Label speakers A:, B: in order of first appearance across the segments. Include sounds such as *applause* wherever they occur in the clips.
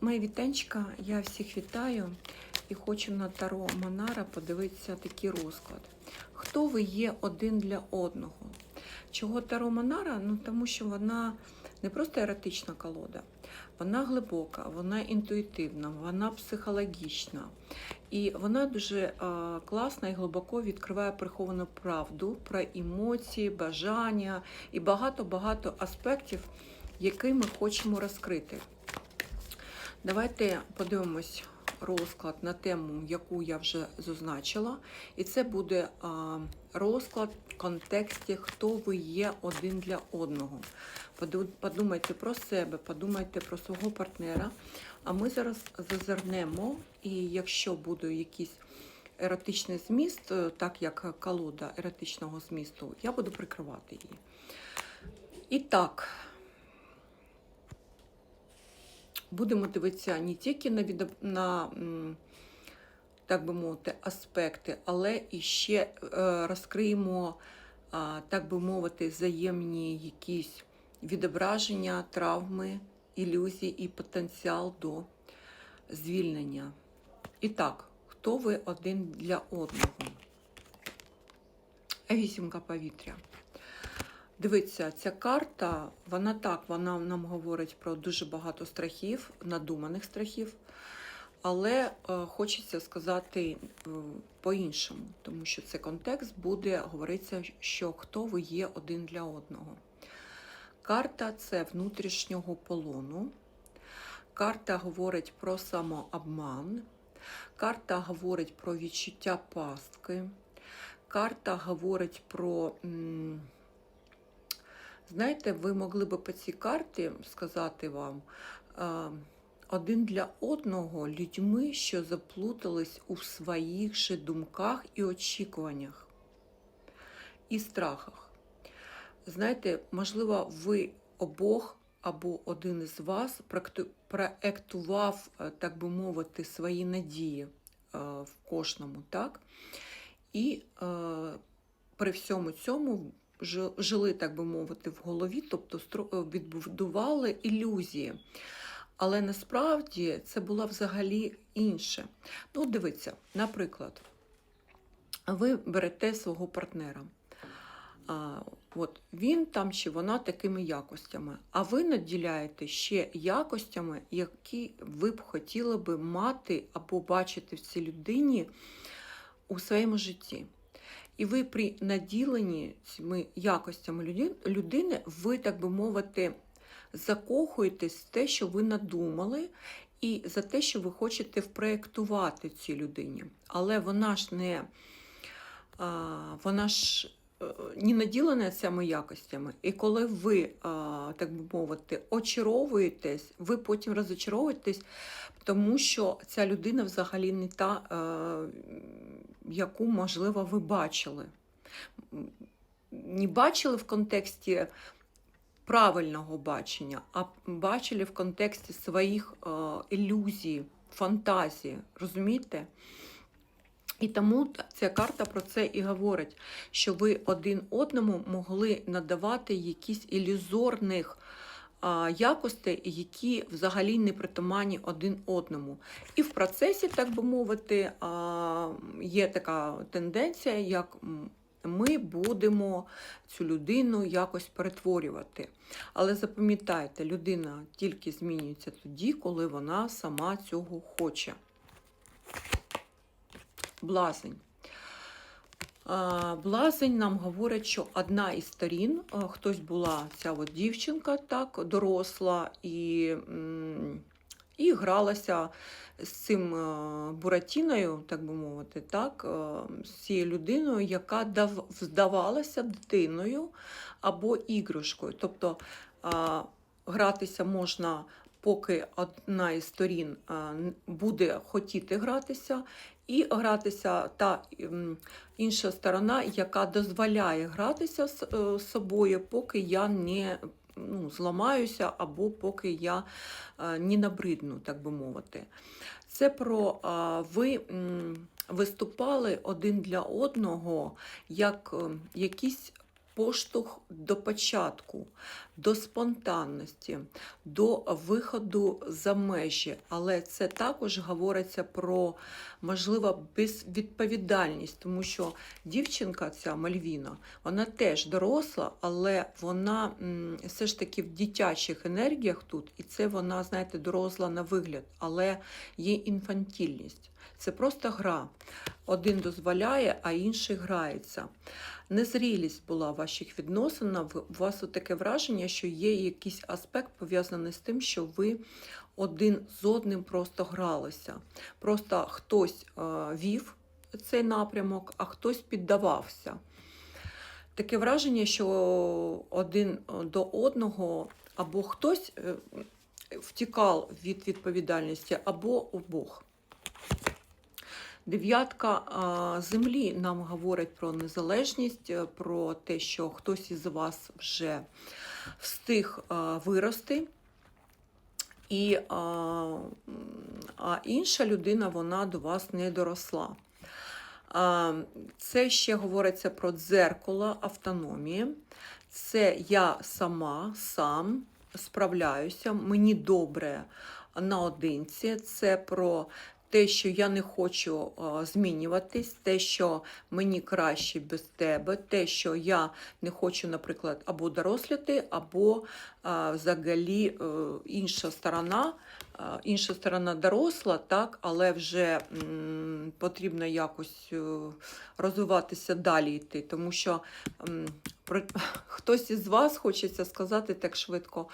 A: Мої вітанчика, я всіх вітаю і хочу на Таро Монара подивитися такий розклад. Хто ви є один для одного? Чого Таро Монара? Ну тому що вона не просто еротична колода, вона глибока, вона інтуїтивна, вона психологічна. І вона дуже класно і глибоко відкриває приховану правду про емоції, бажання і багато-багато аспектів, які ми хочемо розкрити. Давайте подивимось розклад на тему, яку я вже зазначила. І це буде розклад в контексті, хто ви є один для одного. Подумайте про себе, подумайте про свого партнера. А ми зараз зазирнемо, і якщо буде якийсь еротичний зміст, е, так як колода еротичного змісту, я буду прикривати її. І так. Будемо дивитися не тільки на, на так би мовити, аспекти, але і ще е, розкриємо, так би мовити, взаємні якісь відображення, травми, ілюзії і потенціал до звільнення. І так, хто ви один для одного? Вісімка повітря. Дивіться, ця карта, вона так, вона нам говорить про дуже багато страхів, надуманих страхів, але е, хочеться сказати е, по-іншому, тому що це контекст буде говоритися, що хто ви є один для одного. Карта це внутрішнього полону. Карта говорить про самообман. Карта говорить про відчуття пастки. Карта говорить про. м, Знаєте, ви могли би по цій карті сказати вам один для одного людьми, що заплутались у своїх же думках і очікуваннях і страхах. Знаєте, можливо, ви обох або один із вас проектував, е, так би мовити, свої надії е, в кожному, так? І е, при всьому цьому жили, так би мовити, в голові, тобто е, відбудували ілюзії. Але насправді це було взагалі інше. Ну, дивіться, наприклад, ви берете свого партнера. А, от він там чи вона такими якостями, а ви наділяєте ще якостями, які ви б хотіли би мати або бачити в цій людині у своєму житті. І ви при наділенні цими якостями людини, ви, так би мовити, закохуєтесь в те, що ви надумали, і за те, що ви хочете впроєктувати цій людині. Але вона ж не, вона ж е, не наділена цими якостями. І коли ви, так би мовити, очаровуєтесь, ви потім розочаровуєтесь, тому що ця людина взагалі не та, е, яку, можливо, ви бачили. Не бачили в контексті правильного бачення, а бачили в контексті своїх е, ілюзій, фантазій. Розумієте? І тому ця карта про це і говорить, що ви один одному могли надавати якісь ілюзорних якостей, які взагалі не притаманні один одному. І в процесі, так би мовити, є така тенденція, як ми будемо цю людину якось перетворювати. Але запам'ятайте, людина тільки змінюється тоді, коли вона сама цього хоче. Блазень. Блазень нам говорить, що одна із сторін, хтось була ця от дівчинка, так, доросла, і, і гралася з цим Буратіною, так би мовити, так, з цією людиною, яка дав, здавалася дитиною або іграшкою. Тобто гратися можна, поки одна із сторін буде хотіти гратися, і гратися та інша сторона, яка дозволяє гратися з е, собою, поки я не ну, зламаюся, або поки я е, не набридну, так би мовити. Це про ви виступали один для одного як е, якийсь поштовх до початку. до спонтанності, до виходу за межі. Але це також говориться про, можливо, безвідповідальність, тому що дівчинка, ця Мальвіна, вона теж доросла, але вона все ж таки в дитячих енергіях тут, і це вона, знаєте, доросла на вигляд, але є інфантільність. Це просто гра. Один дозволяє, а інший грається. Незрілість була в ваших відносинах. У вас таке враження, що є якийсь аспект пов'язаний з тим, що ви один з одним просто гралися. Просто хтось е, вів цей напрямок, а хтось піддавався. Таке враження, що один до одного або хтось е, втікав від відповідальності, або обох. Дев'ятка землі нам говорить про незалежність, е, про те, що хтось із вас вже встиг вирости. І а, а інша людина вона до вас не доросла. А, Це ще говориться про дзеркало автономії. Це я сама, сам справляюся, мені добре наодинці. Це про те, що я не хочу змінюватись, те, що мені краще без тебе, те, що я не хочу, наприклад, або доросліти, або взагалі е, інша сторона. Інша сторона доросла, так, але вже потрібно якось е, розвиватися далі йти, тому що *laughs* хтось із вас, хочеться сказати так швидко,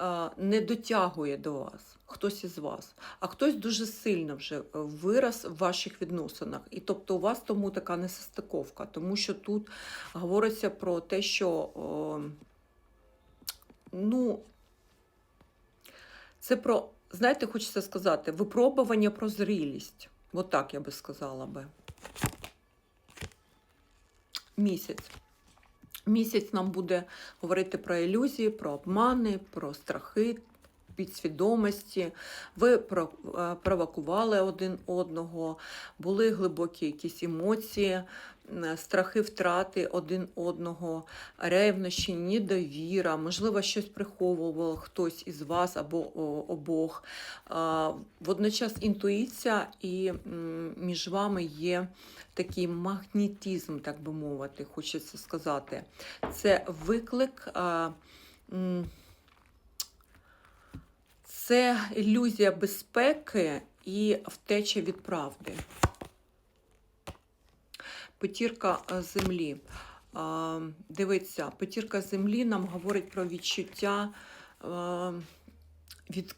A: е, не дотягує до вас. Хтось із вас, а хтось дуже сильно вже вирос в ваших відносинах. І тобто у вас тому така несостиковка, тому що тут говориться про те, що о, ну, це про, знаєте, хочеться сказати, випробування про зрілість. От я би сказала би. Місяць. Місяць нам буде говорити про ілюзії, про обмани, про страхи, підсвідомості. Ви е, провокували один одного, були глибокі якісь емоції, страхи втрати один одного, ревнощі, недовіра, можливо, щось приховував хтось із вас або обох. Водночас інтуїція і між вами є такий магнетизм, так би мовити, хочеться сказати. Це виклик. Це ілюзія безпеки і втеча від правди. Петірка е, землі. Дивіться, петірка землі нам говорить про відчуття е, від,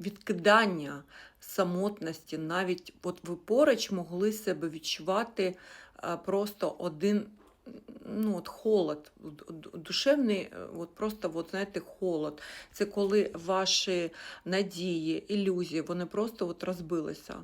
A: відкидання самотності. Навіть от ви поруч могли себе відчувати е, просто один ну, от холод, душевний, от просто от, знаєте, холод. Це коли ваші надії, ілюзії, вони просто от розбилися.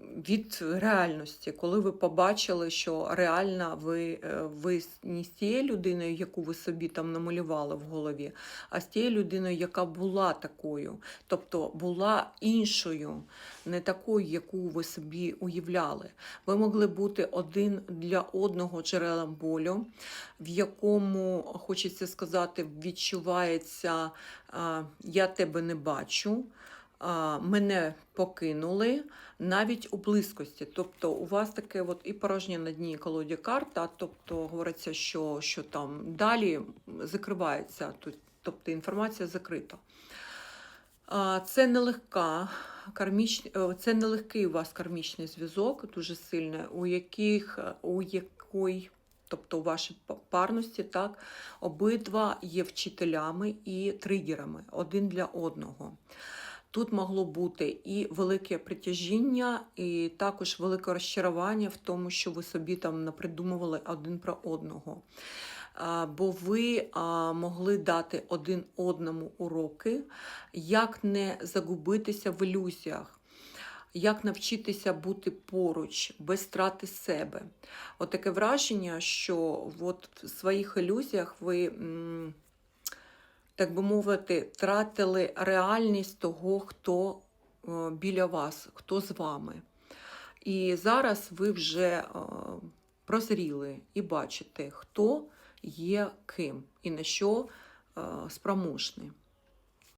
A: Від реальності, коли ви побачили, що реально ви, е, ви не з тією людиною, яку ви собі там намалювали в голові, а з тією людиною, яка була такою, тобто була іншою, не такою, яку ви собі уявляли. Ви могли бути один для одного джерелом болю, в якому, хочеться сказати, відчувається я тебе не бачу. Мене покинули навіть у близькості. Тобто у вас таке от і порожнє на дні колоді карта, тобто говориться, що, що там далі закривається, тобто інформація закрита. Це нелегка карміч... е, це нелегкий у вас кармічний зв'язок, дуже сильний, у яких у якої, тобто у вашій парності, так, обидва є вчителями і тригерами один для одного. Тут могло бути і велике притяжіння, і також велике розчарування в тому, що ви собі там напридумували один про одного. Бо ви могли дати один одному уроки, як не загубитися в ілюзіях, як навчитися бути поруч, без страти себе. От таке враження, що от в своїх ілюзіях ви. Так би мовити, тратили реальність того, хто е, біля вас, хто з вами. І зараз ви вже е, прозріли і бачите, хто є ким і на що е, спроможний.